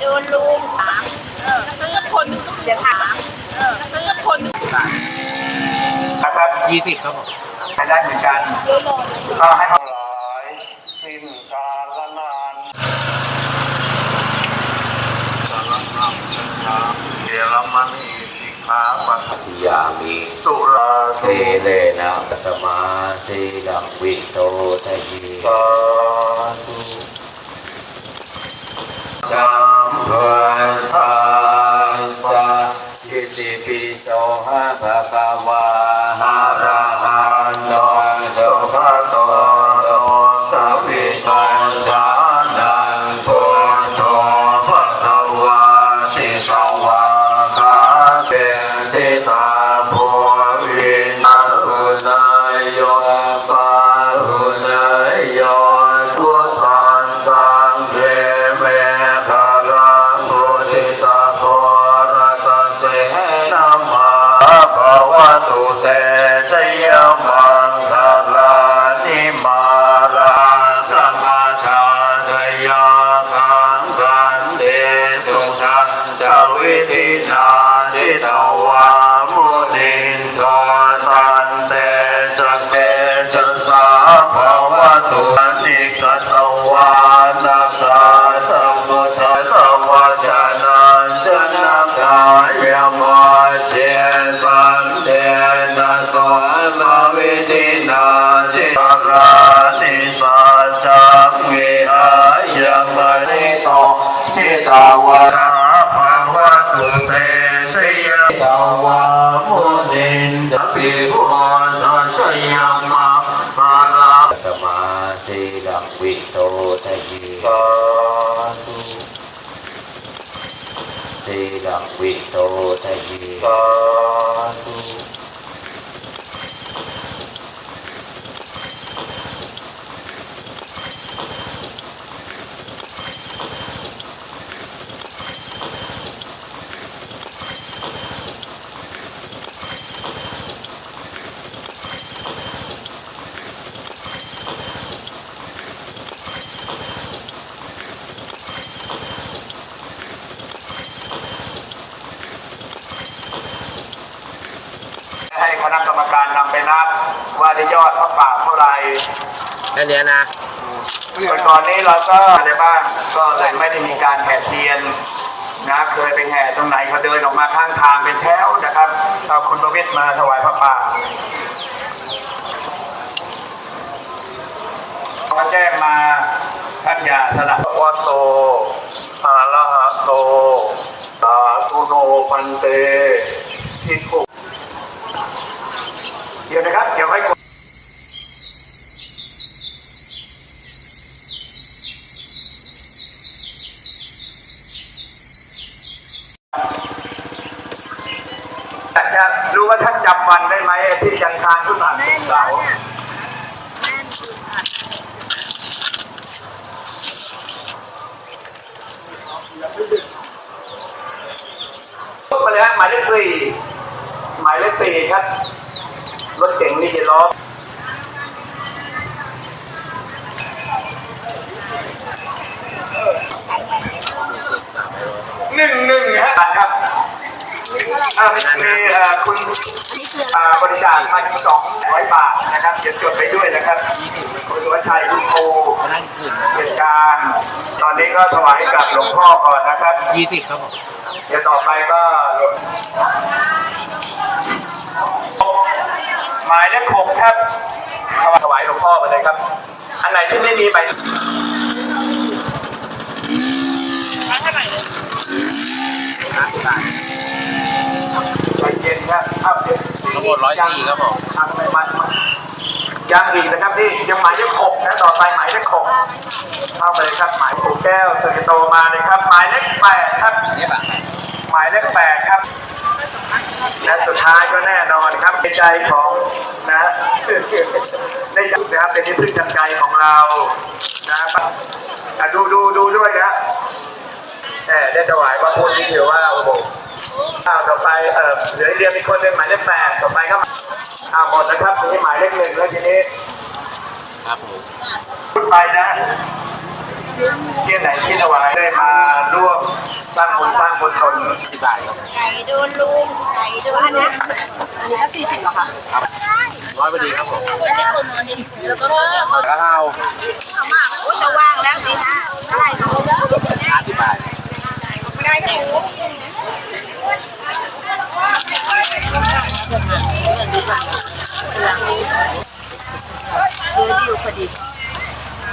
โดนลุงถามเออซื้อคนเดี๋ยวถามเออซื้อคนนะครับยี่สิบครับผมใช้ได้เหมือนกันก็ให้เขาหลายสิ้นกาลนานสารนังสัญญาเยรมณีสิกขาปัฏทิยามิสุราเทเลนะปัตมาสีลังวิโตทะยี เตติต สสาภวตุนิกตวานาคาสัมพุทธสสะวะจานันจนะกายมาเจสันเตนะสวะวิธินาจิตรานิสัจจังวิหายมณิโตจิตาวาสาภาวะตุเตชยตาวามุนินทปิพุทธชยมาภาราตมาสีลังวิโตทะยี สาธุ สีลังวิโตทะยีสาธุ คณะกรรมการนำไปนับว่าได้ยอดพระป่าเท่าไหร่แค่เนี้ยนะก่อนนี้เราก็อะไรบ้างก็เลยไม่ได้มีการแห่เทียนนะเคยไปแห่ตรงไหนเขาเดินออกมาข้างทางเป็นแถวนะครับเอาคุณประวิตรมาถวายพระป่าก็แจ้งมาท่านอย่าสละวัตโตอะระหะโตสาธุโนปันเตทิฏฐุ เดี๋ยวนะครับ เดี๋ยวให้กดอยากจะรู้ว่าท่านจำวันได้ไหมที่จันทานพุทธาแม่นเสาแล้วร์เนี่ยแม่นคืออะพูดมาเลยฮะหมายเลขสี่หมายเลขสี่ครับ รถเก๋งนี่จะล้อหนึ่งหนึ่งฮะครับอ่ามีเอ่อคุณอันนี้คืออ่าบริจาคมาสองร้อยบาทนะครับเดี๋ยวจดไปด้วยนะครับคุณสุวชัยคุณโคนั่งกึ่งเหตุการณ์ตอนนี้ก็ถวายให้กับหลวงพ่อก่อนนะครับยี่สิบครับผมเดี๋ยวต่อไปก็ หมายเลขหกครับถวายหลวงพ่อไปเลยครับ อันไหนที่ไม่มีใบใจเย็นครับครับเดี๋ยวทั้งหมดร้อยสี่ครับผมทำไปมันยังอีกนะครับพี่ยังหมายเลขหกนะต่อไปหมายเลขหกเข้าไปเลยครับหมายปู่แก้วเสกโตมาเลยครับ หมายเลขแปดครับเนี่ยแบบหมายเลขแปดครับ และสุดท้ายก็แน่นอนครับในใจของนะ ในใจนะครับเป็นที่พึ่งทางใจของเรานะครับอะดูดูดูด้วยนะแหมได้ถวายพระพุทธนี่ถือว่าโอ้โหอ้าวต่อไปเออเหลือเรียนอีกคนเป็นหมายเลขแปดต่อไปก็อ้าวหมดนะครับทีนี้หมายเลขหนึ่งแล้วทีนี้ครับผมพูดไปนะที่ไหนที่ถวายได้มาร่วมสร้างบุญสนสิบบาทครับไก่โดนลุงไก่โดนอันนี้อันนี้ก็สี่สิบเหรอคะค รับร้อยพอดีครับผมอันนี้คนอันนี้แล้วก็เพิ่มกระเทาเอามากโอ้ยจะว่างแล้วสินะเท่าไหร่คะห้าสิบบาทไม่ได้ค่ะซื้ออยู่พอดี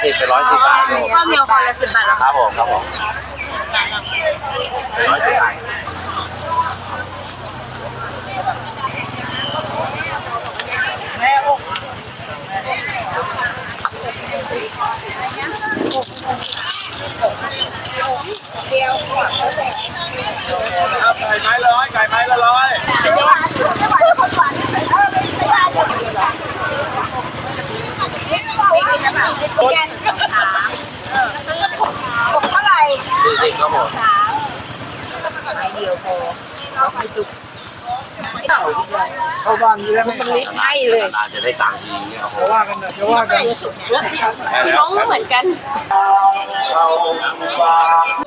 สิบไปร้อยสิบบาทครับผมก็มีคนละสิบบาทแล้วครับผมครับผมร้อยสิบบาท เดียว ไก่ไม้ละร้อยไก่ไม้ละร้อย ไม่กินน้ำหนักแกนสามซื้อหกเท่าไหร่ สี่สิบครับผมสามไอเดียวพอเอาไปจุกเต่าเอาบอลแล้วมันลิฟให้เลยนานจะได้ตังค์ทีเนี่ยครับผมว่ากันนะจะว่ากันสุดเนี่ยพี่น้องเหมือนกัน เราวาง